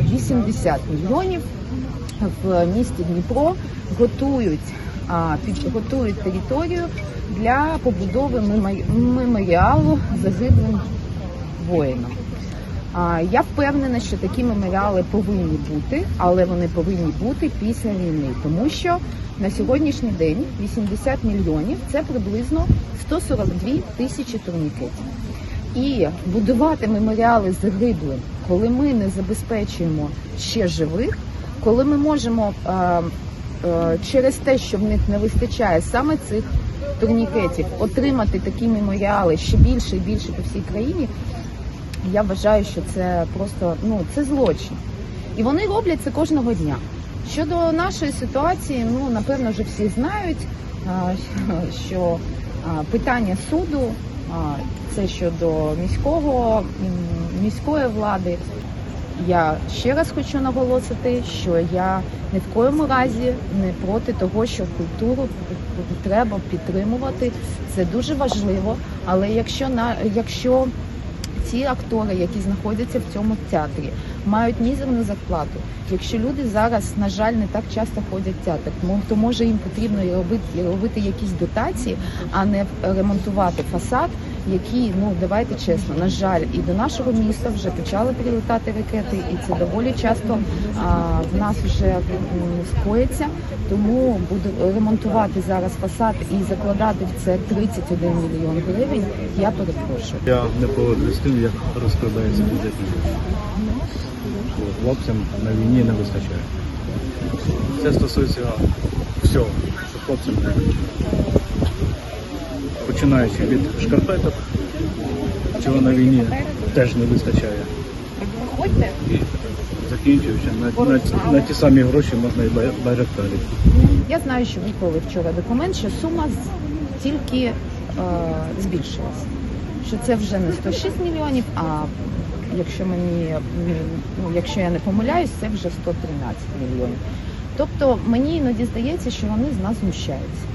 80 мільйонів в місті Дніпро готують, а, готують територію для побудови меморіалу загиблим воїнам. Я впевнена, що такі меморіали повинні бути, але вони повинні бути після війни, тому що на сьогоднішній день 80 мільйонів це приблизно 142 тисячі турнікетів. І будувати меморіали загиблим, коли ми не забезпечуємо ще живих, коли ми можемо е, е, через те, що в них не вистачає саме цих турнікетів, отримати такі меморіали ще більше і більше по всій країні. Я вважаю, що це просто ну це злочин, і вони роблять це кожного дня. Щодо нашої ситуації, ну напевно, вже всі знають, що питання суду це щодо міського міської влади. Я ще раз хочу наголосити, що я ні в коєму разі не проти того, що культуру треба підтримувати. Це дуже важливо. Але якщо на якщо ці актори, які знаходяться в цьому театрі, мають мізерну зарплату. Якщо люди зараз, на жаль, не так часто ходять в театр, то може їм потрібно робити, робити якісь дотації, а не ремонтувати фасад, який, ну давайте чесно, на жаль, і до нашого міста вже почали прилітати ракети, і це доволі часто а, в нас вже скоїться. Тому буду ремонтувати зараз фасад і закладати в це 31 мільйон гривень. Я перепрошую. Я не погоджуюсь з тим, як розкрадається бюджетні гроші. Хлопцям на війні не вистачає. Це стосується всього, що хлопцям не починаючи від шкарпеток, чого на війні теж не вистачає. Виходьте. І закінчуючи на, на, на ті самі гроші можна і бай- байрактарі. Я знаю, що відповіли вчора документ, що сума з- тільки е, збільшилась. Що це вже не 106 мільйонів, а якщо мені ну, якщо я не помиляюсь, це вже 113 мільйонів. Тобто мені іноді здається, що вони з нас знущаються.